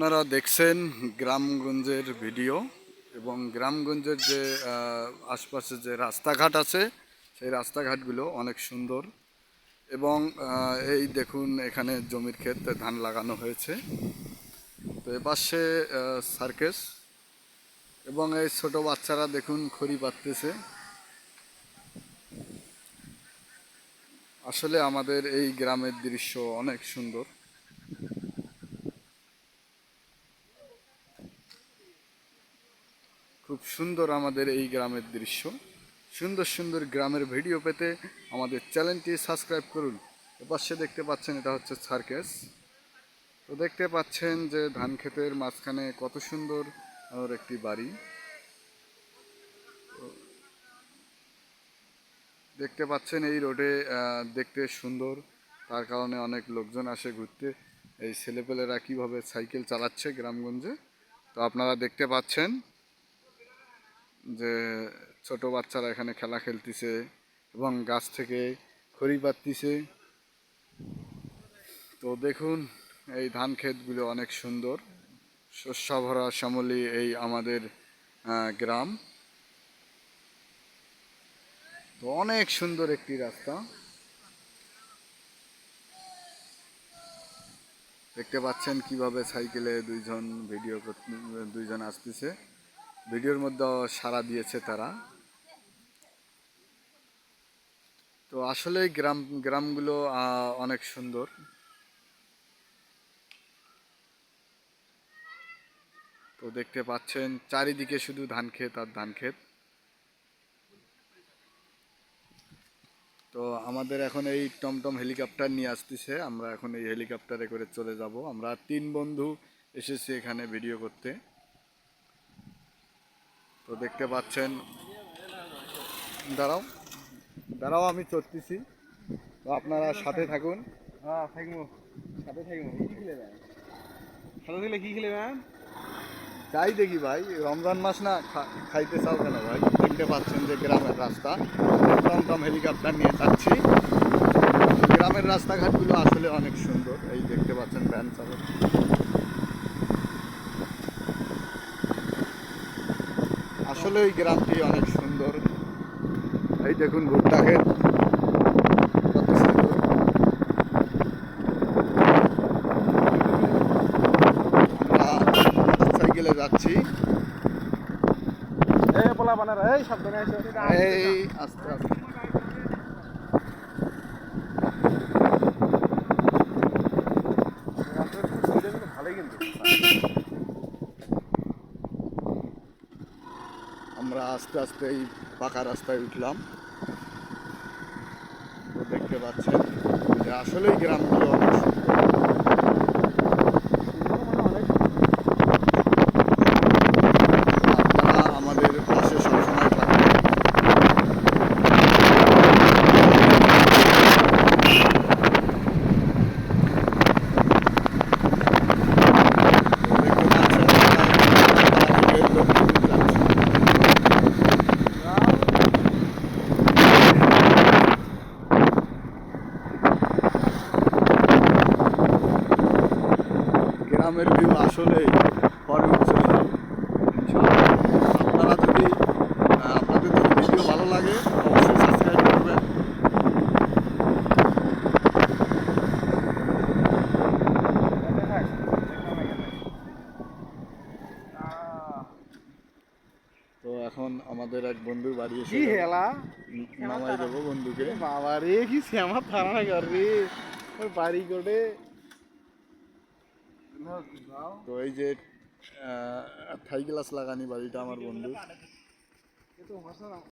আপনারা দেখছেন গ্রামগঞ্জের ভিডিও এবং গ্রামগঞ্জের যে আশপাশে যে রাস্তাঘাট আছে, সেই রাস্তাঘাটগুলো অনেক সুন্দর এবং এই দেখুন এখানে জমির ক্ষেত্রে ধান লাগানো হয়েছে। তো এপাশে সার্কেস এবং এই ছোট বাচ্চারা দেখুন খড়ি পাততেছে আসলে আমাদের এই গ্রামের দৃশ্য অনেক সুন্দর। খুব সুন্দর আমাদের এই গ্রামের দৃশ্য। সুন্দর সুন্দর গ্রামের ভিডিও পেতে আমাদের চ্যানেলটি সাবস্ক্রাইব করুন। এপাশে দেখতে পাচ্ছেন এটা হচ্ছে সার্কেস তো দেখতে পাচ্ছেন যে ধান ক্ষেতের মাঝখানে কত সুন্দর ওর একটি বাড়ি। দেখতে পাচ্ছেন এই রোডে দেখতে সুন্দর। তার কারণে অনেক লোকজন আসে ঘুরতে। এই ছেলেপেলেরা কীভাবে সাইকেল চালাচ্ছে গ্রামগঞ্জে, তো আপনারা দেখতে পাচ্ছেন যে ছোট বাচ্চারা এখানে খেলা খেলতেছে এবং গাছ থেকে খড়ি পাততিছে তো দেখুন, এই ধান ক্ষেতগুলো অনেক সুন্দর। শস্যভরা শ্যামলী এই আমাদের গ্রাম। তো অনেক সুন্দর একটি রাস্তা। দেখতে পাচ্ছেন কীভাবে সাইকেলে দুইজন ভিডিও দুইজন আসতেছে। ভিডিওর মধ্যে সাড়া দিয়েছে তারা। তো আসলে গ্রাম, গ্রামগুলো অনেক সুন্দর। তো দেখতে পাচ্ছেন, চারিদিকে শুধু ধান ক্ষেত আর ধান ক্ষেত। তো আমাদের এখন এই টমটম হেলিকপ্টার নিয়ে আসতেছে। আমরা এখন এই হেলিকপ্টারে করে চলে যাব। আমরা তিন বন্ধু এসেছি এখানে ভিডিও করতে। তো দেখতে পাচ্ছেন। দাঁড়াও। দাঁড়াও আমি চড়তেছি। তো আপনারা সাথে থাকুন। হ্যাঁ থাকব। সাথে থাকব। কি খেলে ম্যাম? সাথে থাকলে কি খেলে ম্যাম? যাই দেখি ভাই রমজান মাস না খাইতে চাও কেন ভাই? দেখতে পাচ্ছেন যে গ্রামের রাস্তা। টমটম হেলিকপ্টার নিয়ে যাচ্ছি। গ্রামের রাস্তাঘাটগুলো আসলে অনেক সুন্দর। এই দেখতে পাচ্ছেন ভ্যান চালক। আসলে ওই গ্রামটি অনেক সুন্দর। এই দেখুন ভুট্টা ক্ষেত মোটরসাইকেলে যাচ্ছি। এই আস্তে আস্তে। ভালোই কিন্তু আমরা আস্তে আস্তে এই পাকা রাস্তায় উঠলাম। দেখতে পাচ্ছেন যে আসলেই গ্রামগুলো অনেক সুন্দর। আপনারা আমাদের পাশে সবসময় থাকবেন তো দেখতে পাচ্ছেন আমরা যাচ্ছি। গ্রামের ভিউ আসলে পরে উঠছে আপনারা যদি আপনাদের যদি ভিডিও ভালো লাগে অবশ্যই সাবস্ক্রাইব করবেন। তো এখন আমাদের এক বন্ধুর বাড়ি এসে কি হেলা? নামাই দেবো বন্ধুকে। বাবা রে কি শ্যামা থানা কর ওই বাড়ি করে তো এই যে থাই গ্লাস লাগানি বাড়িটা আমার বন্ধু